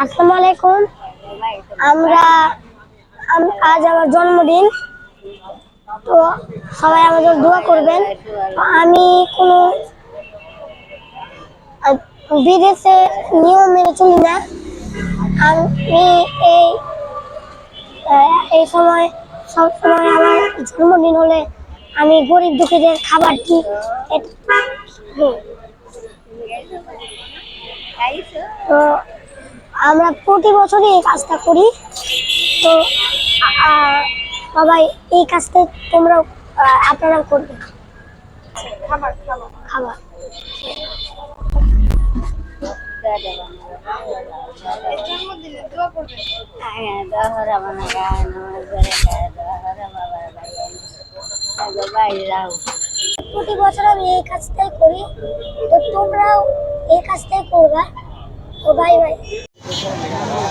আসসালামু আলাইকুম। আমরা আজ আমার জন্মদিন। তো সবাই আমাদের দোয়া করবেন। আমি কোনো বিদেশে নিয়ম মেনে চলি না। আমি এই এই সময়, সব সময় আমার জন্মদিন হলে আমি গরিব দুঃখীদের খাবার দিই এট- তো আমরা প্রতি বছরই এই কাজটা করি। তো সবাই এই কাজটা তোমরা আপনারা করবে। খাবার খাবার। প্রতি বছর আমি এই কাজটাই করি। তো তোমরাও এই কাজটাই করবা। তো বাই বাই Obrigado.